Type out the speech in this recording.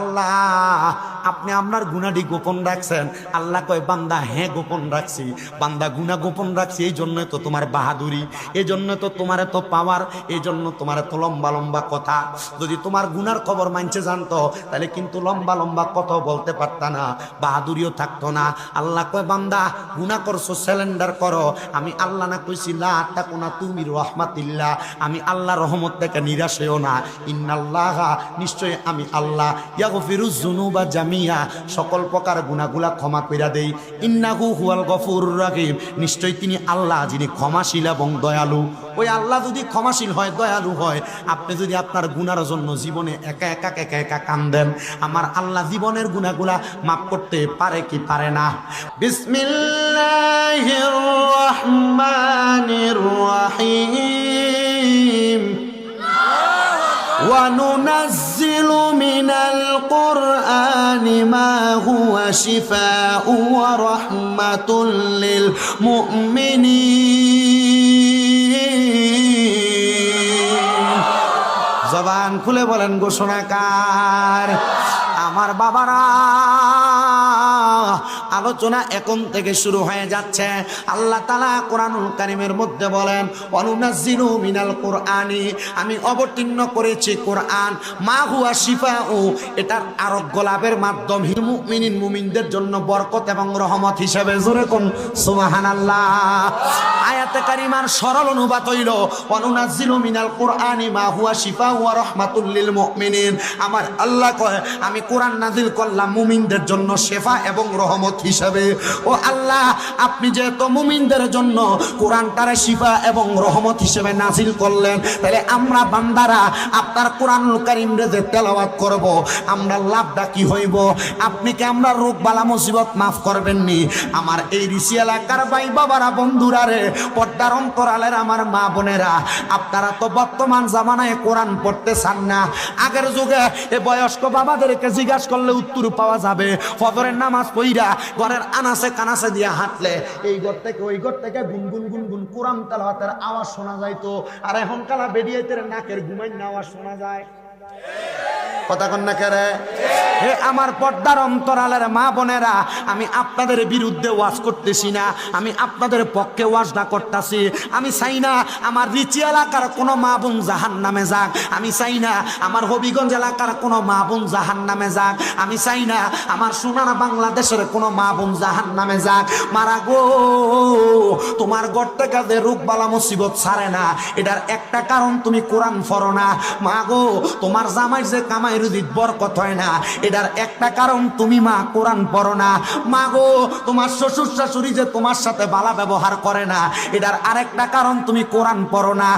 আল্লাহ আপনি আপনার গুণাটি গোপন রাখছেন। আল্লাহ কয়, বান্দা হ্যাঁ গোপন রাখছি। বান্দা, গুণা গোপন রাখছি, এই জন্যই তো তোমার বাহাদুরি, এই জন্য তো তোমার এত পাওয়ার এই জন্য তোমার এত লম্বা লম্বা কথা। যদি তোমার গুনার খবর মানছে জানতো, তাহলে কিন্তু লম্বা লম্বা কথা বলতে পারত না, বাহাদুরিও থাকতো না। আল্লাহ কয়, বান্দা, গুণা করছ স্যালেন্ডার করো। আমি আল্লাহ না কইছি, লা তাকুনা তুমি রহমাতিল্লাহ। আমি আল্লাহ রহমত থেকে নিরাশ হইও না। ইন্নাল্লাহ নিশ্চয় আমি আল্লাহ। ইয়াগফিরুজ যুনুবা জামিয়া, সকল প্রকার গুনাহগুলা ক্ষমা কইরা দেই। ইন্নাহু হুয়াল গফুরুর রাহিম নিশ্চয় তিনি আল্লাহ যিনি ক্ষমাশীল এবং দয়ালু। ওই আল্লাহ যদি ক্ষমাশীল হয়, দয়ালু হয়, আপনি যদি আপনার গুনার জন্য জীবনে একা একা একা একা কান্দেন, আমার আল্লাহ জীবনের গুণাগুলা মাফ করতে পারে কি পারে না? বিসমিল্লাহির রহমানির রহিম। ওয়া নুনাজ من القرآن ما هو شفاء ورحمة للمؤمنين জবান খুলে বলেন ঘোষণাকার আমার বাবারা আলোচনা এখন থেকে শুরু হয়ে যাচ্ছে। আল্লাহ তালা কোরআনুল কারিমের মধ্যে বলেন অনুনাজিনু মিনাল কোরআনি আমি অবতীর্ণ করেছি কোরআন। মা হুয়া শিফা ও এটার আরোগ্য লাভের মাধ্যম। মুমিনিন মুমিনদের জন্য বরকত এবং রহমত হিসেবে। জোরে কোন? সুবাহান আল্লাহ আয়াতে কারিমার সরল অনুবাদ হইল অনুনাজিলু মিনাল কোরআনি মা হুয়া শিফা ওয়া রহমাতুল লিল মুমিনিন আমার আল্লাহ কয়, আমি কোরআন নাজিল করলাম মুমিনদের জন্য শেফা এবং রহমত হিসাবে, ও আল্লাহ, আপনি যেহেতু মুমিনদের জন্য কোরআনটারে শিফা এবং রহমত হিসেবে নাজিল করলেন, তাহলে আমরা বান্দারা আপনার কোরআনুল কারিম রে যে তেলাওয়াত করব, আমরা লাভটা কি হইব? আপনি কি আমরা রোগ বালা মুসিবত মাফ করবেন নি আমার এই ঋষি এলাকার ভাই বাবারা, বন্ধুরা রে, পর্দার অন্তরালের আমার মা বোনেরা, আপনারা তো বর্তমান জামানায় কোরআন পড়তে চান না। আগের যুগে এ বয়স্ক বাবাদেরকে জিজ্ঞাসা করলে উত্তর পাওয়া যাবে, ফজরের নামাজ পইরা ঘরের আনাসে কানাসে দিয়ে হাঁটলে এই ঘর থেকে ওই ঘর থেকে গুনগুন গুনগুন কোরআন তেলাওয়াতের আওয়াজ শোনা যায় তো আর এখন কালা বেরিয়ে নাকের ঘুমাই আওয়াজ শোনা যায়। কথা কন্যা কেরে হে আমার পর্দার অন্তরালের মা বোনেরা, আমি আপনাদের বিরুদ্ধে ওয়াজ করতেছি না, আমি আপনাদের পক্ষে ওয়াজ না করতেছি। আমি চাই না আমার রিচি এলাকার কোনো মা বোন জাহান নামে যাক। আমি চাই না আমার হবিগঞ্জ এলাকার কোনো মা বোন জাহান নামে যাক। আমি চাই না আমার সোনার বাংলাদেশের কোনো মা বোন জাহান নামে যাক। মারা গো, তোমার ঘর থেকে যে রোগ বালা মুসিবত ছাড়ে না, এটার একটা কারণ তুমি কোরআন ফরো না। মা গো, তোমার জামাই যে কামাই রুদিত বরকত হয় না এটার একটা কারণ তুমি মা, কোরআন পড়ো না। মা গো, তোমার শ্বশুর শাশুড়ি যে তোমার সাথে বালা ব্যবহার করে না, এটার আরেকটা কারণ তুমি কোরআন পড়ো না।